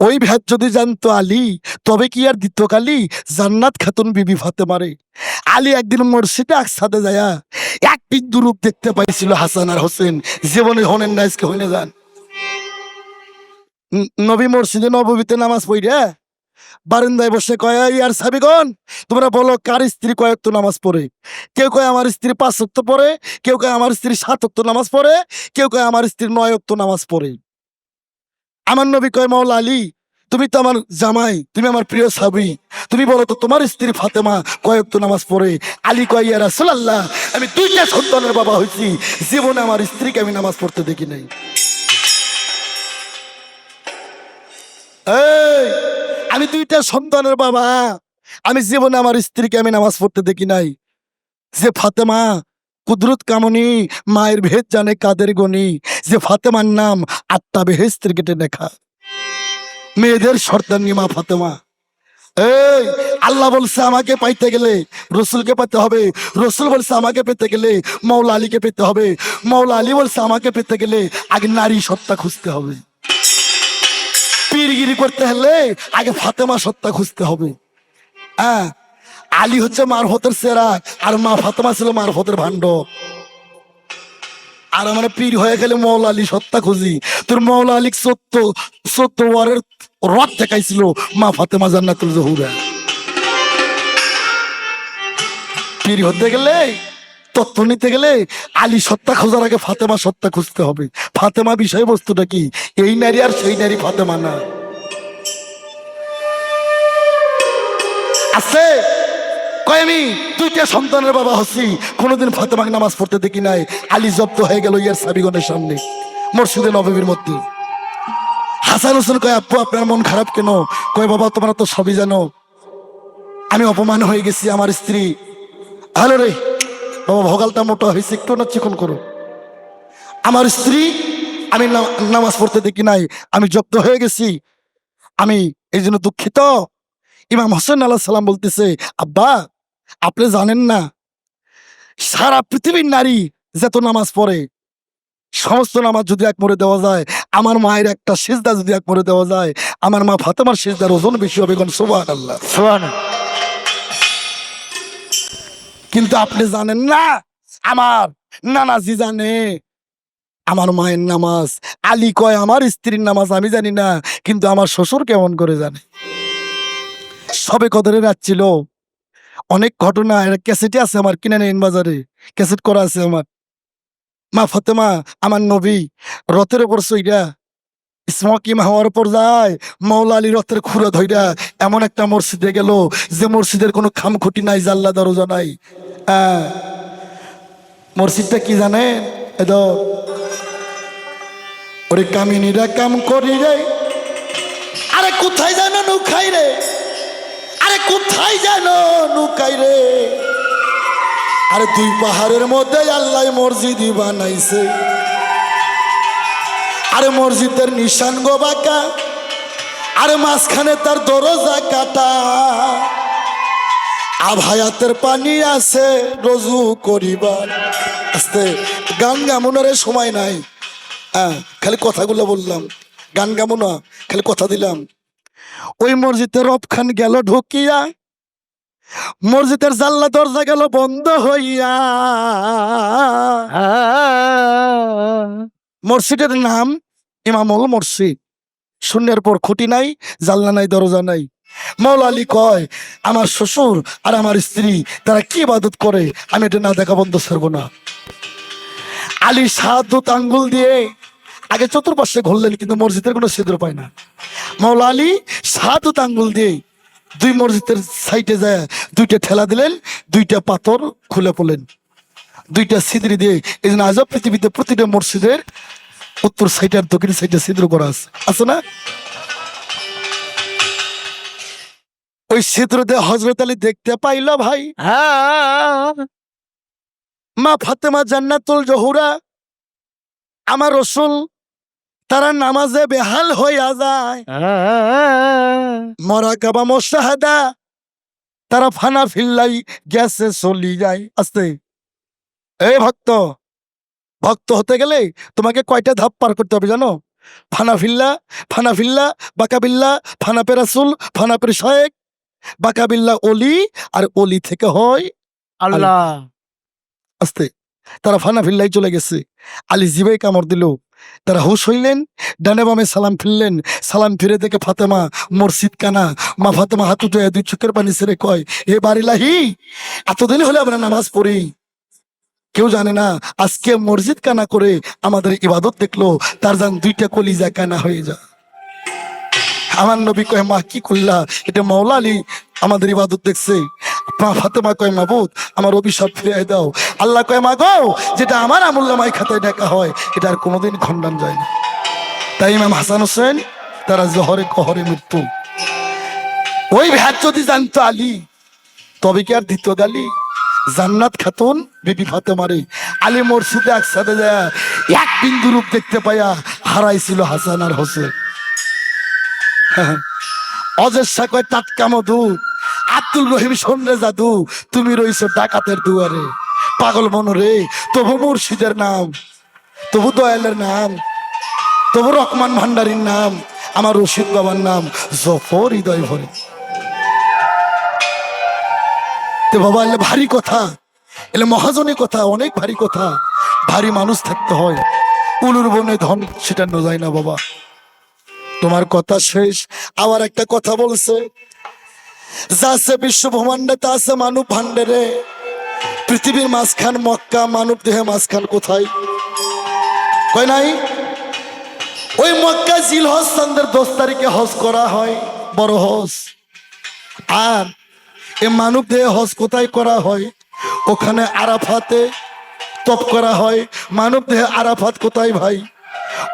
ওই ভ্যাট যদি জানতো আলী, তবে কি আর দিত কালি? জান্নাত খাতুন বিবি ফাতেমারে। আলী একদিন মসজিদে একসাথে যায়া এক বিন্দু রূপ দেখতে পাইছিল হাসান আর হোসেন। জীবনে হনেন না, আজকে হইনে যান। নবী মসজিদে নববীতে নামাজ পড়ে বারান্দায় বসে কয়, "এই আর সাবিগণ, তোমরা বলো কার স্ত্রী কয়েকত নামাজ পড়ে? কেউ কয় আমার স্ত্রী পাঁচ অক্ত পড়ে, কেউ কয় আমার স্ত্রী সাত অক্ত নামাজ পড়ে, কেউ কয় আমার স্ত্রী নয় অক্ত নামাজ পড়ে। আমার নবী কয়, মাওলা আলী, তুমি তো আমার জামাই, তুমি আমার প্রিয় সাবি তুমি বলো তো তোমার স্ত্রী ফাতেমা কয়েক তো নামাজ পড়ে? আলী কয়, ইয়া রাসূলুল্লাহ, আমি দুইটা সন্তানের বাবা হয়েছি, জীবনে আমার স্ত্রীকে আমি নামাজ পড়তে দেখি নাই। আমি দুইটা সন্তানের বাবা, আমি জীবনে আমার স্ত্রীকে আমি নামাজ পড়তে দেখি নাই। যে ফাতেমা কুদরত কামনি, মায়ের ভেদ জানে কাদের গনি। যে ফাতেমার নাম আত্মা বেহেস্তের কেটে লেখা। মেয়েদের সর্দার মা ফাতেমা। এই, আল্লাহ বলছে আমাকে পাইতে গেলে রসুলকে পেতে হবে। রসুল বলছে আমাকে পেতে গেলে মৌলা আলীকে পেতে হবে। মৌলা আলী বলছে আমাকে পেতে গেলে আগে নারী সত্তা খুঁজতে হবে। পীরগিরি করতে হলে আগে ফাতেমা সত্তা খুঁজতে হবে। হ্যাঁ আলী হচ্ছে মারফতের সেরা, আর মা ফাতেমা ছিল মারফতের ভাণ্ড। আর আমার পীর হয়ে গেলে মৌলা আলী সত্তা খুঁজি। তোর মৌলা আলী সত্য সত্য ওয়ারের রথ দেখাইছিল মা ফাতেমা জান্নাতুল জহুরা। পীর হতে গেলে, তত্ত্ব নিতে গেলে আলী সত্তা খোঁজার আগে ফাতেমা সত্তা খুঁজতে হবে। ফাতেমা বিষয়বস্তুটা কি? এই নারী আর সেই নারী ফাতেমা না। আছে? কয় আমি? দুইটা সন্তানের বাবা হচ্ছি কোনোদিন ফাতেমাকে নামাজ পড়তে দেখি নাই। আলী জব্দ হয়ে গেল ইয়ার সাবিগণের সামনে, মসজিদে নবীর মধ্যে। হাসান হোসেন কয়, আপু, আপনার মন খারাপ কেন? কয়, বাবা, তোমরা তো সবই জানো। আমি অপমান হয়ে গেছি আমার স্ত্রী। হ্যালো রে, বাবা, ভোগালটা মোটা হয়েছে, একটু না চিকন করো। আমার স্ত্রী, আমি নামাজ পড়তে দেখি নাই, আমি জব্দ হয়ে গেছি। আমি এই জন্য দুঃখিত। ইমাম হোসেন আল্লাহ সাল্লাম বলতেছে, আব্বা আপনি জানেন না? সারা পৃথিবীর নারী যত নামাজ পড়ে সমস্ত নামাজ যদি এক মরে দেওয়া যায় আমার মায়ের একটা সেজদা যদি এক মরে দেওয়া যায় আমার মা ফাতেমার সেজদার ওজন বেশি হবে কোন? সোবাহ আল্লাহ কিন্তু আপনি জানেন না? আমার নানাজি জানে আমার মায়ের নামাজ আলী কয় আমার স্ত্রীর নামাজ আমি জানি না কিন্তু আমার শ্বশুর কেমন করে জানে? সবে কদরে রাত ছিল অনেক ঘটনা, এর ক্যাসেটে আছে আমার কিনে নেন বাজারে ক্যাসেট করা আছে আমার। মা ফাতেমা, আমার নবী, রথের ওপর সইরা স্মকিম হওয়ার পর যায় মৌলা আলী রথের খুঁড়ে ধইরা এমন একটা মসজিদে গেল, যে মসজিদের কোনো খামখুটি নাই জাল্লা দরজা নাই। মসজিদটা কি জানে এদ ওরে কামিনীরা কাম করি রে। আরে কোথায় যেন নুখাই রে? আরে কোথায় যেন নুকাই রে? আরে দুই পাহাড়ের মধ্যে আল্লাহ মসজিদ বানাইছে। আরে মসজিদের নিশান গো বাঁকা, আরে মাঝখানে তার দরজা কাটা। আভায়াতের পানি আছে, রজু করিবার। আস্তে, গান গামনের সময় নাই। হ্যাঁ খালি কথাগুলো বললাম। গান গামো না খালি কথা দিলাম। ওই মসজিদের রব খান গেল ঢুকিয়া, মসজিদের জাল্লা দরজা গেল বন্ধ হইয়া। মসজিদের নাম ইমামুল মসজিদ শূন্যের পর খুঁটি নাই জাল্লা নাই, দরজা নাই। মৌলা আলী কয়, আমার শ্বশুর আর আমার স্ত্রী, তারা কি ইবাদত করে? আমি এটা না দেখা বন্ধ ছাড়বো না। আলী সাহায্য আঙ্গুল দিয়ে আগে চতুর্পাশে ঘুরলেন কিন্তু মসজিদের কোনো ছিদ্র পায় না। মৌলা আলী সাহায্য আঙ্গুল দিয়ে দুই মসজিদের সাইডে যায় দুইটা ঠেলা দিলেন দুইটা পাথর খুলে পড়লেন। দুইটা ছিদ্রি দিয়ে এই জন্য আজব পৃথিবীতে প্রতিটা মসজিদের উত্তর সাইডে আর দক্ষিণ সাইডে ছিদ্র করা আছে। আছে না? ওই ছিদ্র দিয়ে হজরত আলী দেখতে পাইল ভাই। মা ফাতেমা জান্নাতুল জহুরা আমার রসুল তারা নামাজে বেহাল হইয়া যায়। মরা কাবা মোশাহাদা তারা ফানা ফিল্লাই গ্যাসে চলি যায়। আস্তে। এই ভক্ত ভক্ত হতে গেলে তোমাকে কয়টা ধাপ পার করতে হবে জানো? ফানা ফিল্লা ফানাফিল্লা ফানাফিল্লা বাকাবিল্লা ফানাপে রাসুল ফানাপের শায়েক বাকাবিল্লা অলি আর অলি থেকে হয় আল্লাহ। আস্তে। তারা ফানা ফিল্লাই চলে গেছে। আলি জিবাই কামড় দিল। তারা হুশ হইলেন, ডানে বামে সালাম ফিরলেন। সালাম ফিরে দেখে ফাতেমা, মসজিদ কানা। মা ফাতেমা হাত উঠে দুই চোখের পানি ছেড়ে কয় হে বাড়িলাহি এতদিন হলে আমরা নামাজ পড়ি। কেউ জানে না, আজকে মসজিদ কানা করে আমাদের ইবাদত দেখল, তার যান দুইটা কলিজা কানা হয়ে যা আমার নবী কয়, মা, কি করলা? এটা মাওলা আলী আমাদের ইবাদত দেখছে। মা ফাতেমা কয়, মাবুদ, আমার অভিশাপ ফিরিয়ে দাও। আল্লাহ কয়, মা গো, যেটা আমার আমুল্লামাই খাতায় ডাকা হয়, এটা আর কোনোদিন খণ্ডন যায় না। তাই ইমাম হাসান হোসেন, তারা জহরে কহরে মৃত্যু। ওই ভ্যাট যদি জানতো আলী, তবে কি আর দ্বিতীয় গালি? জান্নাত খাতুন বিবি ফাতেমারে। আলী মসজিদে একসাথে যায়, এক বিন্দু রূপ দেখতে পাইয়া হারাইছিল হাসান আর হোসেন। অজস্রা কয়, টাটকা মধু আব্দুল রহিম সন্ধ্যে জাদু, তুমি রইছো ডাকাতের দুয়ারে। পাগল মনরে, তবু মুর্শিদের নাম, তবু দয়ালের নাম, তবু রকমান ভান্ডারীর নাম, আমার রশিদ বাবার নাম, জফর হৃদয় ভরে। তো বাবা, এলে ভারী কথা, এলে মহাজনী কথা, অনেক ভারী কথা। ভারী মানুষ থাকতে হয়। উলুর বনে ধন, সেটা যায় না বাবা। তোমার কথা শেষ, আবার একটা কথা বলছে। যা আছে বিশ্ব ব্রহ্মাণ্ডে তা আছে মানব ভাণ্ডারে। পৃথিবীর মাঝখান মক্কা মানব দেহে মাঝখান কোথায়? কয় নাই? ওই মক্কা জিল হজ চন্দ্রের দশ তারিখে হজ করা হয়, বড় হজ। আর এ মানব দেহে হজ কোথায় করা হয়? ওখানে আরাফাতে তপ করা হয়। মানব দেহে আরাফাত কোথায় ভাই?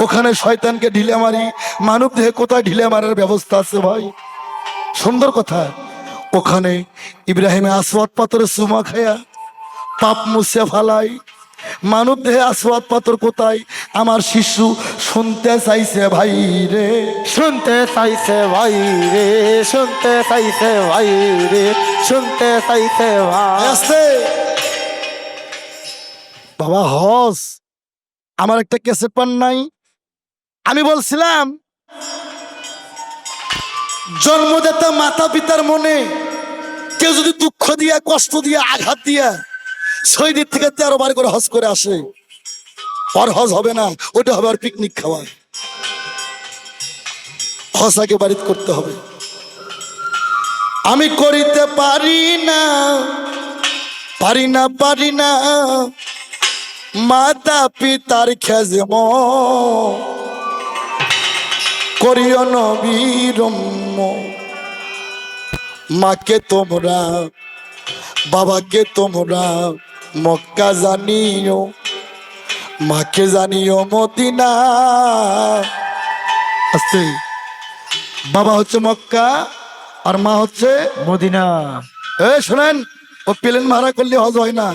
ওখানে শয়তানকে ঢিলে মারি। মানব দেহে কোথায় ঢিলে মারার ব্যবস্থা আছে ভাই? সুন্দর কথা। ওখানে ইব্রাহিমে আসওয়াদ পাথরে সুমা খায়া পাপ মুছে ফালাই। মানব দেহে আসওয়াদ পাথর কোথায়? আমার শিশু শুনতে চাইছে ভাই রে। শুনতে চাইছে ভাই রে শুনতে চাইছে ভাই রে শুনতে চাইছে ভাই। আসতে বাবা হস আমার একটা ক্যাসেট পান নাই। আমি বলছিলাম জন্মদাতা মাতা পিতার মনে কেউ যদি দুঃখ দিয়া, কষ্ট দিয়া, আঘাত দিয়া শহীদের থেকে তেরো বার করে হজ করে আসে, আর হজ হবে না, ওটা হবে আর পিকনিক খাওয়া। হজ আগে বাড়িতে করতে হবে। আমি করিতে পারি না পারি না পারি না। মাতা পিতার খেজম করিও নবীরম্য মাকে তোমরা, বাবাকে তোমরা মক্কা জানিও, মাকে জানিও মদিনা। আস্তে বাবা হচ্ছে মক্কা আর মা হচ্ছে মদিনা। এ, শোনেন, ও প্লেন ভাড়া করলে হজ হয় না।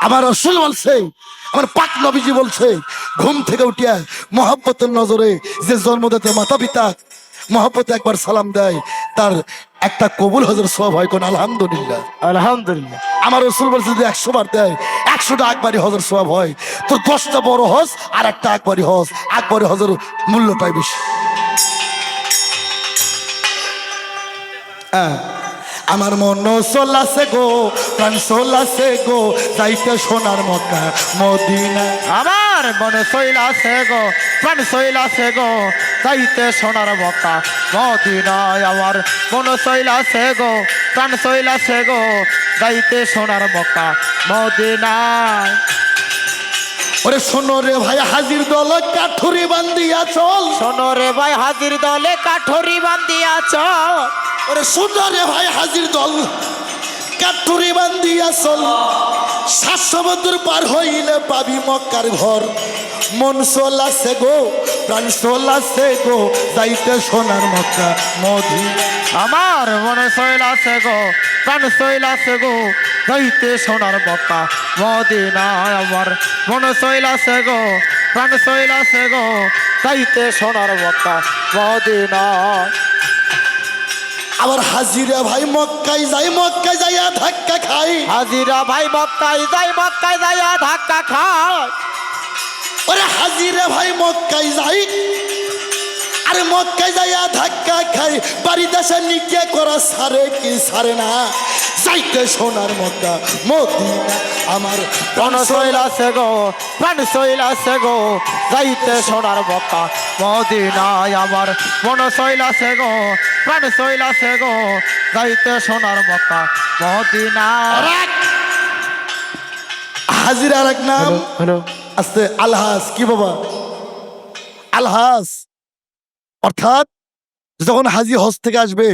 আমার রসুল বলছে, আমার পাক নবীজি বলছে, ঘুম থেকে উঠিয়া মহাব্বতের নজরে যে জন্মদাতে মাতা পিতা মহাব্বতে একবার সালাম দেয়, তার একটা কবুল হজর সব হয় কোন আলহামদুলিল্লাহ। আলহামদুলিল্লাহ। আমার রসুল বলছে যে একশো বার দেয় একশোটা আকবারি হজর সব হয় তো দশটা বড় হজ আর একটা আকবারি হজ। আকবারি হজর মূল্যটাই বেশি। হ্যাঁ। আমার মন সোলাসে গো প্রাণ সোলাসে গো যাইতে সোনার মক্কা মদিনা আমার মনে শৈল সে গো প্রাণ শৈল সে গো যাইতে সোনার মক্কা। মদিনায় আমার মন শৈল সে গো প্রাণ শৈল আছে গো যাইতে সোনার মক্কা। মদিনায়। ওরে শোনো রে ভাই হাজির দল কাঠুরি বান্দিয়া চল শোনো রে ভাই হাজির দলে কাঠরি বান্দিয়াছ ওরে শোনো রে ভাই হাজির দল কাঠুরি বান্দিয়া চল সাত সমুদ্র পার হইলে পাবি মক্কার ঘর। মন সোলাসে গো, প্রাণ সোলাসে গো, যাইতে সোনার মক্কা মধু আমার মনে আছে গো, প্রাণ আছে গো, যাইতে সোনার মক্কা মদিনায় আমার। মনে আছে গো, প্রাণ আছে গো, যাইতে সোনার মক্কা মদিনায়। আবার হাজিরা ভাই মক্কায় যাই মক্কায় যাইয়া ধাক্কা খাই। হাজিরা ভাই মক্কায় যাই মক্কায় যাইয়া ধাক্কা খায় ওরে হাজিরে ভাই মক্কাই যাই আরে মক্কায় যাইয়া ধাক্কা খাই। বাড়ি দেশে নিকে করা সারে কি সারে না? যাইতে সোনার মক্কা মদিনা আমার প্রাণ আছে গো প্রাণ শৈল আছে গো যাইতে সোনার বকা মদিনায় আমার মন শৈল আছে গো। প্রাণ শৈল আছে গো যাইতে সোনার বকা মদিনা। হাজির আর এক নাম হ্যালো আস্তে আলহাস কি বাবা? আলহাস। অর্থাৎ যখন হাজি হজ থেকে আসবে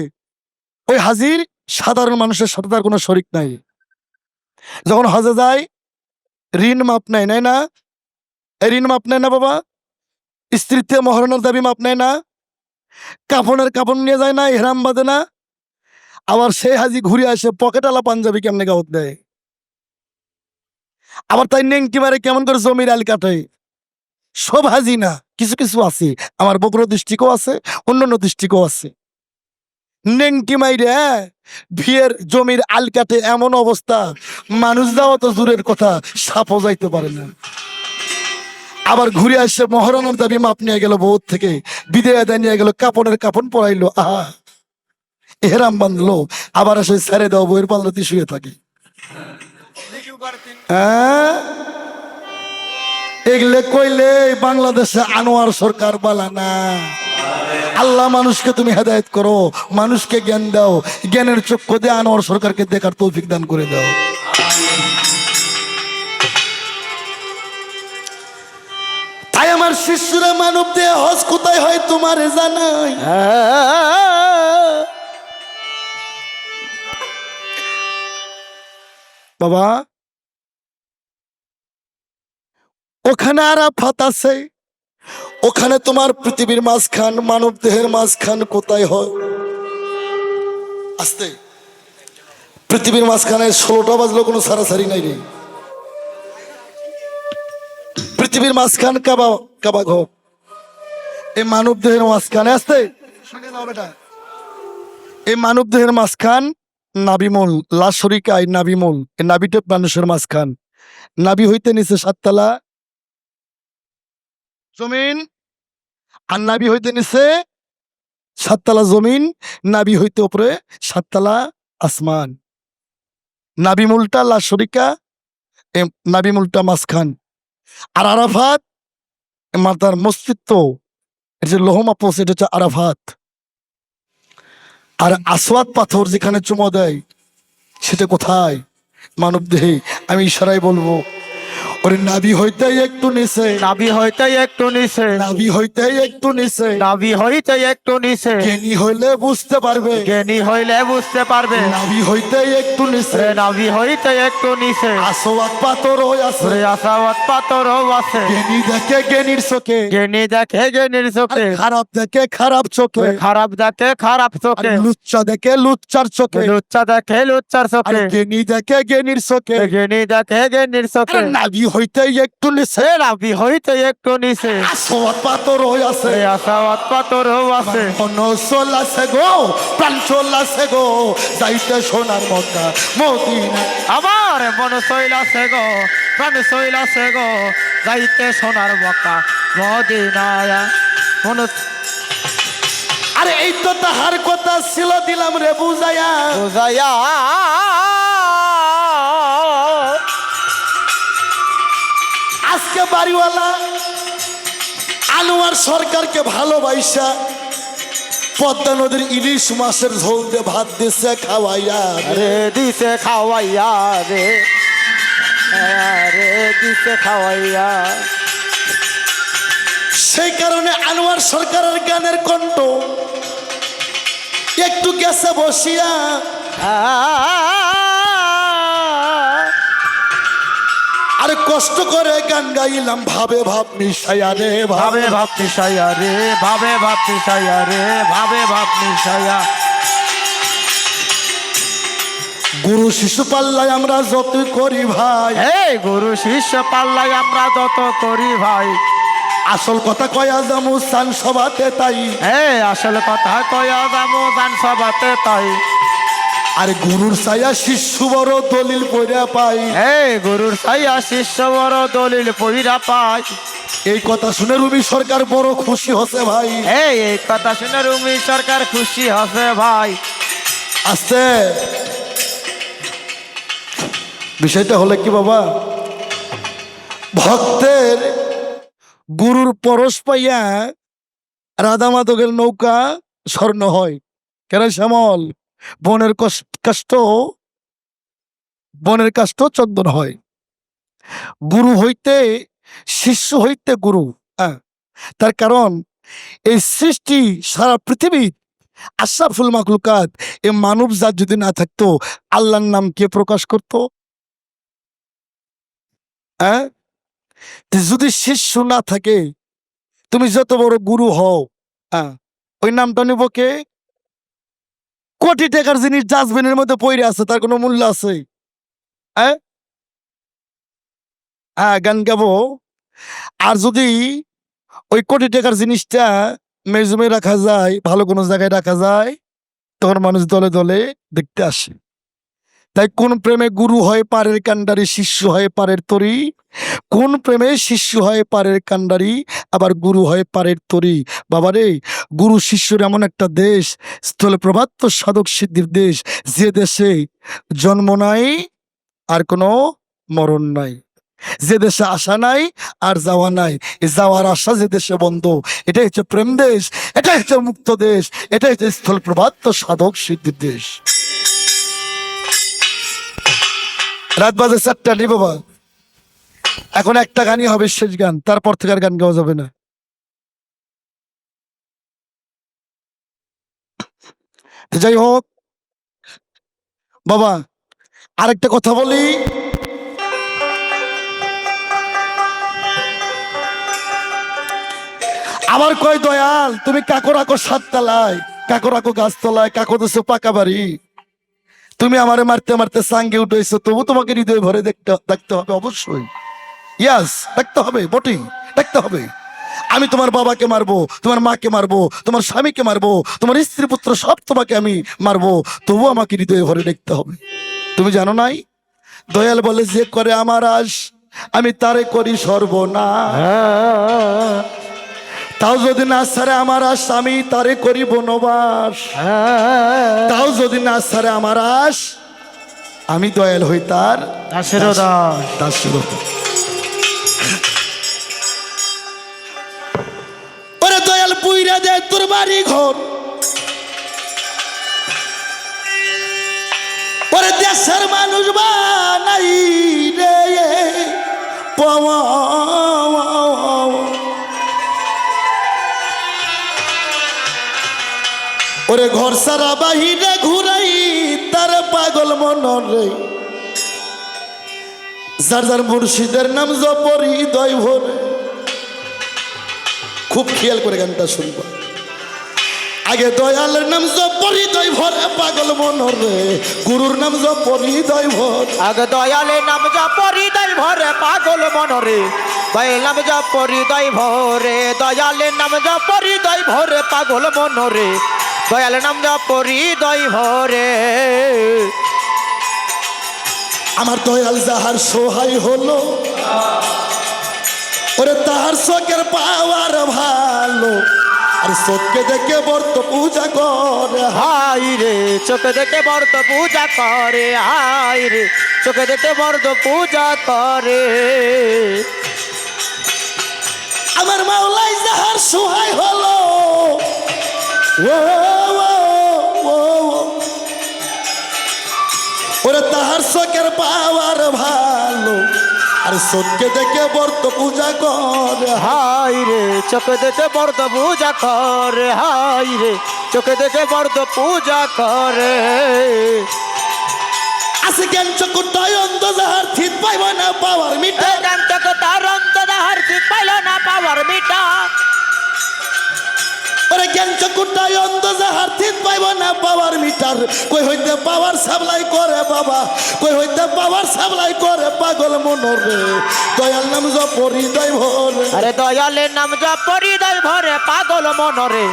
ওই হাজির সাধারণ মানুষের সাথে তার কোনো শরিক নাই। যখন হজে যায় ঋণ মাপ নেয় নেয় না? ঋণ মাপ নেয় না বাবা? স্ত্রীতে মহরণের দাবি মাপ নেয় না? কাপনের কাপড় নিয়ে যায় না হেরাম বাঁধে না। আবার সেই হাজি ঘুরে আসে পকেটালা পাঞ্জাবি কেমনে গাওত দেয়? আবার তাই নেংটি মারে কেমন করে জমির আল কাটে? সব হাজি না কিছু কিছু আছে। আমার বকর দৃষ্টিকও আছে অন্যান্য দৃষ্টিকও আছে। নেংটি মাইরে হ্যাঁ, ভিয়ের জমির আল কাটে এমন অবস্থা। মানুষ যাওয়া তো দূরের কথা সাপও যাইতে পারে না। আবার ঘুরে আসছে মহরমের দাবি মাপ নিয়ে গেল বহুত থেকে, বিদায় দেয় নিয়ে গেল কাপনের কাপন পরাইলো, আহা। এহেরাম বাঁধলো, আবার এসে ছেড়ে দাও, বইয়ের পাল্লাতে শুয়ে থাকে। হ্যাঁ? এগুলে কইলে বাংলাদেশে আনোয়ার সরকার বালা না। আল্লাহ মানুষকে তুমি হেদায়েত করো, মানুষকে জ্ঞান দাও, জ্ঞানের চক্ষু দিয়ে আনোয়ার সরকারকে দেখার তৌফিক দান করে দাও। আমার শিষ্যরা মানব দিয়ে হজ কোথায় হয় তোমার জানাই? বাবা, ওখানে আরাফাত আছে। ওখানে তোমার পৃথিবীর মাঝখান, মানব দেহের মাঝখান কোথায় হয়? আস্তে। পৃথিবীর মাঝখানে ষোলোটা বাজলো কোনো সারাসারি নাই রে। পৃথিবীর মাঝখান কাবা কাবা ঘর এই মানব দেহের মাঝখানে আসতে এই মানব দেহের মাঝখান নাবিমল লাশরিকায় নাবিমূল। এই নাবিটা মানুষের মাঝখান। নাবি হইতে নিচে সাততলা। জমিন। আর নাবি হইতে নিচে সাততলা জমিন। নাবি হইতে উপরে সাততলা আসমান। নাবিমুলটা লাশরিকা এ নাবিমুলটা মাঝখান। আর আরাফাত মাতার মস্তিত্ব এটা লোহমা পোষ এটা হচ্ছে আরাফাত। আর আসওয়াত পাথর যেখানে চুমো দেয়, সেটা কোথায়? মানব দেহে আমি ইশারায় বলব। ওরে নাবি হইতে একটু নিচে। নাবি হইতে একটু নিচে। নাবি হইতে একটু নিচে। নাবি হইতে একটু নিচে। জ্ঞানী হইলে বুঝতে পারবে। জ্ঞানী হইলে বুঝতে পারবে। নাবি হইতে একটু নিচে। রে নাবি হইতে একটু নিচে। আসওয়াদ পাথর হয়ে আছে আশাবাদ পাথরও আছে। জ্ঞানী দেখে জ্ঞানীর চোখে। জ্ঞানী দেখে জ্ঞানীর চোখে। খারাপ দেখে খারাপ চোখে। খারাপ দেখে খারাপ চোখে। লুচ্চা দেখে লুচ্চার চোখে। লুচ্চা দেখে লুচ্চার চোখে। জ্ঞানী দেখে জ্ঞানীর চোখে। জ্ঞানী দেখে জ্ঞানীর চোখে। নাবি হইতে একটু রে নাবি হইতে একটু নিচে আসওয়াদ পাথর আছে। রে আশাবাদ পাথরও আছে। মন চলাছে গো প্রাণ চলাছে গো যাইতে সোনার মক্কা মদিনা। আমার মন শৈল আছে গো প্রাণ শৈল আছে গো যাইতে সোনার বকা মদিনায়। মন আরে এই তো তাহার কথা ছিল দিলাম রে বুঝাইয়া। বুঝাইয়া আজকে বাড়িওয়ালা আনোয়ার সরকারকে ভালোবাসা পদ্মা নদীর ইলিশ মাছের ঝোল দিয়ে ভাত দিছে খাওয়াইয়া রে। দিছে খাওয়াইয়া রে। রে দিছে খাওয়াইয়া। সেই কারণে আনোয়ার সরকারের গানের কণ্ঠ একটু গেছে বসিয়া। আরে কষ্ট করে গান গাইলাম ভাবে ভাব মিশাইয়া রে ভাবে ভাব মিশাইয়া রে ভাবে ভাব মিশাইয়া রে ভাবে ভাব মিশাইয়া। গুরু শিশু পাল্লায় আমরা যত করি ভাই। এই গুরু শিষ্য পাল্লাই আমরা যত করি ভাই। আসল কথা কয়া যামু সান সভাতে তাই। এই আসল কথা কয়া যাব গান সভাতে তাই। আর গুরুর ছায়া শিষ্য বড় দলিল পড়া পাই এই গুরুর সাইয়া শিষ্য বড় দলিল পইরা পাই এই কথা শুনে রুবি সরকার বড় খুশি হচ্ছে ভাই। এই এই কথা শুনে রুমি সরকার খুশি হবে ভাই। আস্তে। বিষয়টা হলো কি বাবা? ভক্তের গুরুর পরশ পাইয়া রাধা মাধবের নৌকা স্বর্ণ হয়। কেন শ্যামল? বনের কষ্ট, বনের কাষ্ট চন্দন হয়। গুরু হইতে, শিষ্য হইতে গুরু হ্যাঁ। তার কারণ, এই সৃষ্টি সারা পৃথিবী, আশরাফুল মাকলুকাত এ মানব জাত যদি না থাকতো, আল্লাহর নাম কে প্রকাশ করত? হ্যাঁ? যদি শিষ্য না থাকে, তুমি যত বড় গুরু হও হ্যাঁ। ওই নামটা নিব কে? কোটি টাকার জিনিস ডাস্টবিনের মধ্যে পড়ে আছে, তার কোনো মূল্য আছে? হ্যাঁ? হ্যাঁ গান গাবো। আর যদি ওই কোটি টাকার জিনিসটা মেজুমে রাখা যায়, ভালো কোনো জায়গায় রাখা যায়, তখন মানুষ দলে দলে দেখতে আসে। তাই কোন প্রেমে গুরু হয় পারের কান্ডারি শিষ্য হয় পারের তরি? কোন প্রেমে শিষ্য হয় পারের কান্ডারি আবার গুরু হয় পারের তরি? বাবারে, গুরু শিষ্যর এমন একটা দেশ, স্থলে প্রভাত্য সাধক সিদ্ধির দেশ, যে দেশে জন্ম নাই, আর কোনো মরণ নাই। যে দেশে আসা নাই, আর যাওয়া নাই। যাওয়ার আশা যে দেশে বন্ধ, এটাই হচ্ছে প্রেম দেশ, এটাই হচ্ছে মুক্ত দেশ, এটাই হচ্ছে স্থল প্রভাত্য সাধক সিদ্ধির দেশ। রাত বাজে চারটা নি বাবা এখন একটা গানই হবে শেষ গান, তারপর থেকে আর গান গাওয়া যাবে না। যাই হোক, বাবা, আরেকটা কথা বলি। আবার কয় দয়াল, তুমি কাকো রাখো সাততলায় কাকো রাখো গাছতলায়, কাকো দেশো পাকা বাড়ি। তুমি আমারে মারতে মারতে সাঙ্গে উঠেছো, তবু তোমাকে হৃদয় ভরে দেখতে দেখতে হবে অবশ্যই। ইয়াস দেখতে হবে, বটেই, দেখতে হবে। আমি তোমার বাবাকে মারবো, তোমার মাকে মারবো, তোমার স্বামীকে মারবো, তোমার স্ত্রী, পুত্র সব তোমাকে আমি মারবো, তবু আমাকে হৃদয় ভরে দেখতে হবে। তুমি জানো নাই? দয়াল বলে, যে করে আমার আশ, আমি তারে করি সর্বনা তাও যদি না সারে আমার আশ আমি তারে করি বনবাস তাও যদি না সারে আমার আশ আমি দয়াল হই তার দাসের দাস দাস। ছিল। ওরে দয়াল পুইরা দে তোর বাড়ি ঘর। ওরে দেশের মানুষ বানাই রে পাওয়া ওরে ঘর সারা বাহিরে ঘুরাই, তার পাগল মন রে। যার যার মুর্শিদের নাম জপরি হৃদয় ভরে। খুব খেয়াল করে গানটা শুনব। আগে দয়ালের নাম জপরি হৃদয় ভরে, পাগল মন রে। গুরুর নাম জপরি হৃদয় ভর। আগে দয়ালে নাম যা পরিদয় ভরে, পাগল মনরে দয়াল নাম যা পরিদয় ভরে দয়ালে নাম যা পরিদয় ভরে, পাগল মনরে দয়াল নাম যা পরিদয় ভরে আমার দয়াল যাহার সহায় হলো ওরে তাহার চোখের পাওয়ার ভালো আর চোখকে দেখে বর্ত পূজা করে হাই রে চোখে দেখে বর্ত পূজা করে হাই রে চোখে দেখে বর্দ পূজা করে আমার মাওলাই যাহার সহায় হলো ও। ওরে তাহার চোখের পাওয়ার ভালো। আর চোখকে দেখে বর্ত পূজা করে। হাই রে চোখে দেখে বর্দ পূজা করে। হাই রে চোখে দেখে বর্দ পূজা করে। আছে জ্ঞান চকুটায় অন্ধ যাহার থিত পাইব না পাওয়ার মিটা তার অন্তদাহার ঠিক পাইল না পাওয়ার মিটা ওরে জ্ঞান চকুটায় অন্ধ যাহার থিত পাইব না পাওয়ার মিটার। কই হইতে পাওয়ার সাপ্লাই করে বাবা কই হইতে পাওয়ার সাপ্লাই করে পাগল মনরে। দয়াল নাম জপরি দয় ভরে। আরে দয়ালের নাম যা পরিদয় ভরে পাগল মনরে।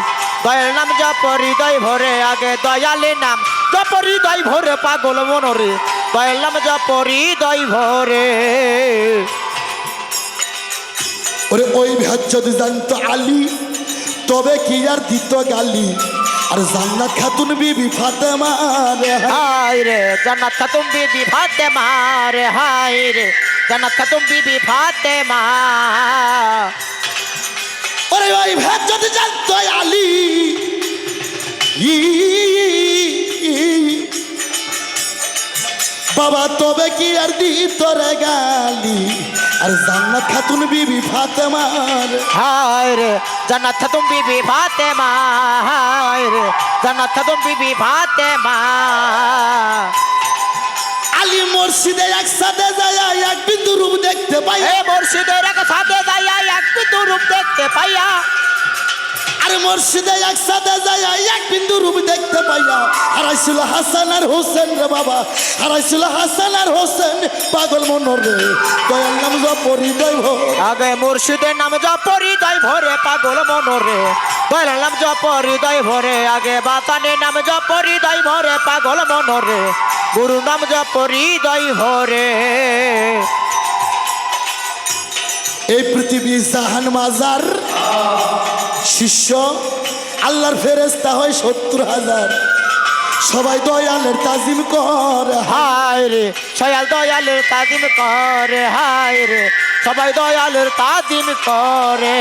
দয়াল নাম যা পরিদয় ভরে আগে দয়ালের নাম যা পরিদয় ভরে পাগল মনরে। দয়াল নাম যা পরিদয় ভরে ওরে ওই ভেদ যদি জানতো আলী। তবে কি আর দিত গালি? আর জান্নাত খাতুন বিবি ফাতেমা রে। হায় রে জান্নাত খাতুম বিবি ফাতেমা রে হায় রে জান্নাত খাতুম বিবি ফাতেমা। ওরে ওই ভেদ যদি জানতো আলী। ই, বাবা তবে কি আর দিত রে গালি? আর জান্নাত খাতুন বিবি ফাতেমা রে। হায় রে জান্নাত খাতুন বিবি ফাতেমা হায় রে জান্নাত খাতুন বিবি ফাতেমা। আলী মসজিদে একসাথে যায় এক বিন্দু রূপ দেখতে পাই এ মুর্শিদের একসাথে যাইয়া এক বিন্দু রূপ দেখতে পাইয়া। আর মসজিদে একসাথে যায় এক বিন্দু রূপ দেখতে পাইয়া হারাইছিল হাসান আর হোসেন রে বাবা। হারাইছিল হাসান আর হোসেন। পাগল মনোর রে। দয়াল নাম জপরি দৈব আগে মুর্শিদের নাম জপ হৃদয় ভরে পাগল মনোরে দয়াল নাম জপ হৃদয় ভরে আগে বাতানের নাম জপ হৃদয় ভরে পাগল মনোরে গুরু নাম জপ হৃদয় ভরে এই পৃথিবী জাহান মাজার। শিষ্য, আল্লাহর ফেরেস্তা হয় সত্তর হাজার। সবাই দয়ালের তাজিম কর, হায় রে। সয়াল দয়ালের তাজিম করে, হায় রে। সবাই দয়ালের তাজিম করে।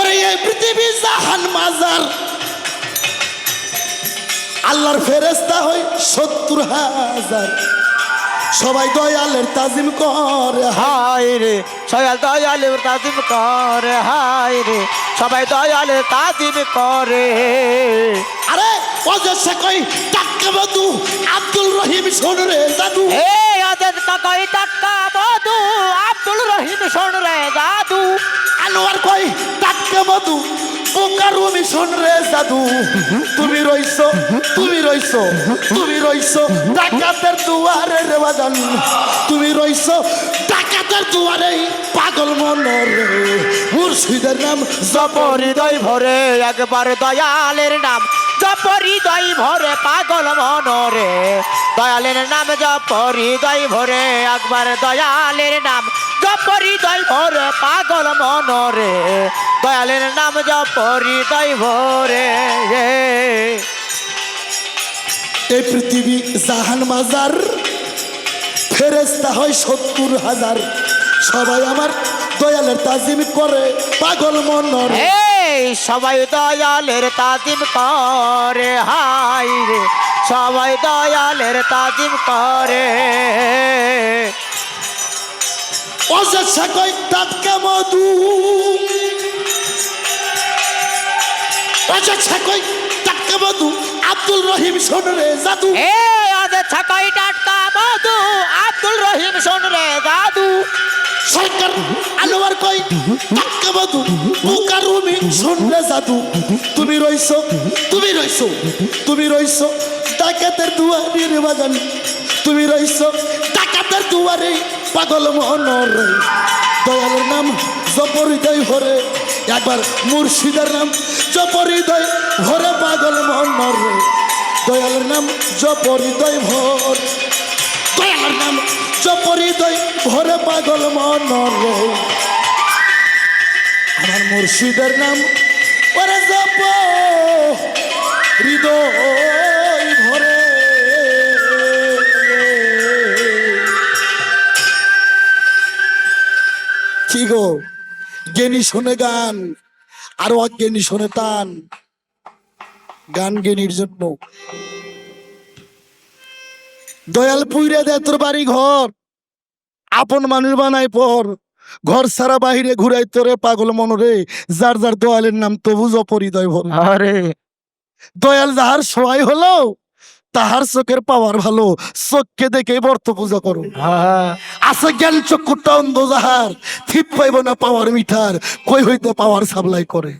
ওরে এই পৃথিবী জাহান মাজার। আল্লাহর ফেরেস্তা হয় সত্তর হাজার। সবাই দয়ালের তাজিম কর হায় রে। সয়াল দয়ালের তাজিম করে হায় রে। সবাই দয়ালের তাজিম করে। আরে অজস্র কই টাক্কা বধু আব্দুল রহিম শোন রে জাদু। এ আদের কাকাই টাক্কা বধু আব্দুল রহিম শোন রে দাদু আনোয়ার কই? তাকে বধু, বোকারু মিশন রে জাদু। তুমি রইছো তুমি রইছো তুমি রইছো, ডাকাতের দুয়ারে রে বাজান। তুমি রইছো ডাকাতের দুয়ারে পাগল মন রে মুর্শিদের নাম জপ হৃদয় ভরে, একবার দয়ালের নাম জপ হৃদয় ভরে পাগল মনরে। দয়ালের নাম জপ হৃদয় ভরে, একবার দয়ালের নাম জপ হৃদয় ভরে পাগল মনরে। দয়ালের নাম জপ হৃদয় ভরে এই পৃথিবী জাহান মাজার ফেরেস্তা হয় সত্তর হাজার। সবাই আমার দয়ালের তাজিম করে পাগল মন রে এই সবাই দয়ালের তাজিম করে হাই রে। সবাই দয়ালের তাজিম করে। কই মধু কই টাটকা মধু আব্দুল রহিম শোন রে জাদু। এ আদে ছাকাই টাটকা মধু আব্দুল রহিম শোন রে দাদু সরকার আনোয়ার কই? টাটকা মধু বুকার রুমি শোন রে জাদু। তুমি রইছো তুমি রইছো তুমি রইছো ডাকাতের দুয়ারে রে বাজান তুমি রইছো ডাকাতের দুয়ারে পাগল মন রে। দয়ালের নাম জপরিদয় ভরে একবার মুর্শিদের নাম জপরিদয় ভরে পাগল মন রে। দয়ালের নাম জপরিদয় ভর দয়ালের নাম জপরিদয় ভরে পাগল মন আমার মুর্শিদের নাম, ওরে জপ হৃদয় ভরে। কি গো? জ্ঞানী শোনে গান, আর অজ্ঞানী শোনে টান গান জ্ঞানীর জন্য দয়াল পুইরে দে তোর বাড়ি ঘর। আপন মানুষ বানাই পর। ঘর সারা বাহিরে ঘুরাই তোরে পাগল মনরে যার যার দয়ালের নাম তবু জপরিদয় ভর। আরে। দয়াল যাহার সহায় হলো তাহার চোখের পাওয়ার ভালো। চোখকে দেখে বর্ত পূজা করো। আছে জ্ঞান চক্ষুটা অন্ধ যাহার। থিপ পাইব না পাওয়ার মিঠার। কই হইতে পাওয়ার সাপ্লাই করে?